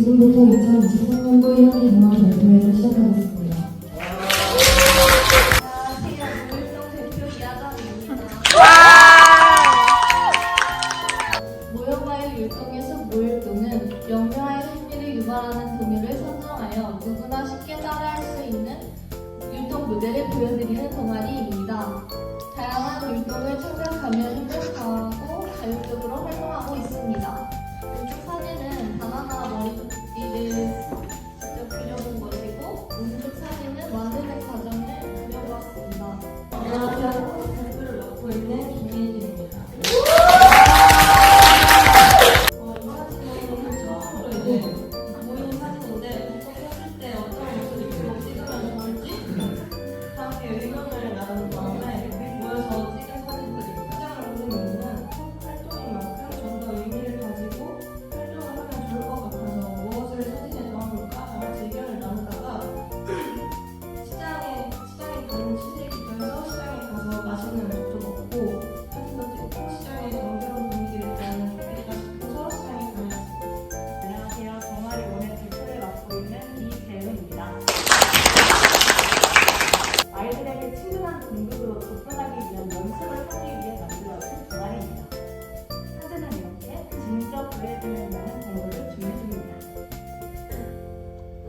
지금부터 2023년도 1학기 동안 발표회를 시작하겠습니다. 이하정입니다. 모여마을 율동에서 모율동은 영묘한 흥미를 유발하는 동요를 선정하여 누구나 쉽게 따라할 수 있는 율동 무대를 보여드리는 동아리입니다. 다양한 율동을 참석하며 행복하고 자율적으로 활동하고 있습니다. 그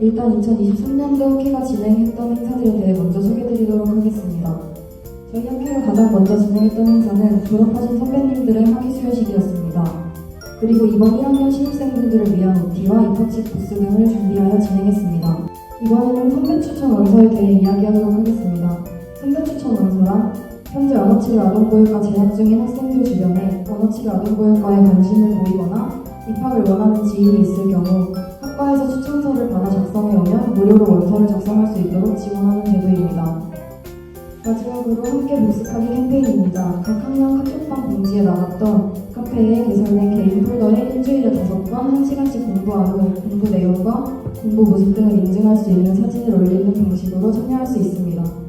일단 2023년도 학회가 진행했던 행사들에 대해 먼저 소개드리도록 하겠습니다. 저희 학회가 가장 먼저 진행했던 행사는 졸업하신 선배님들의 학위 수여식이었습니다. 그리고 이번 1학년 신입생분들을 위한 OT와 입학식 부스 등을 준비하여 진행했습니다. 이번에는 선배 추천 원서에 대해 이야기하도록 하겠습니다. 선배 추천 원서란 현재 언어치료 아동보육과 재학 중인 학생들 주변에 언어치료 아동보육과에 관심을 보이거나 입학을 원하는 지인이 있을 경우 학과에서 추천서를 받아 작성해 오면 무료로 원서를 작성할 수 있도록 지원하는 제도입니다. 마지막으로 함께 복습하기 캠페인입니다. 각 학년 카톡방 공지에 나갔던 카페에 개설된 개인 폴더에 일주일에 다섯 번 1시간씩 공부한 후 공부 내용과 공부 모습 등을 인증할 수 있는 사진을 올리는 방식으로 참여할 수 있습니다.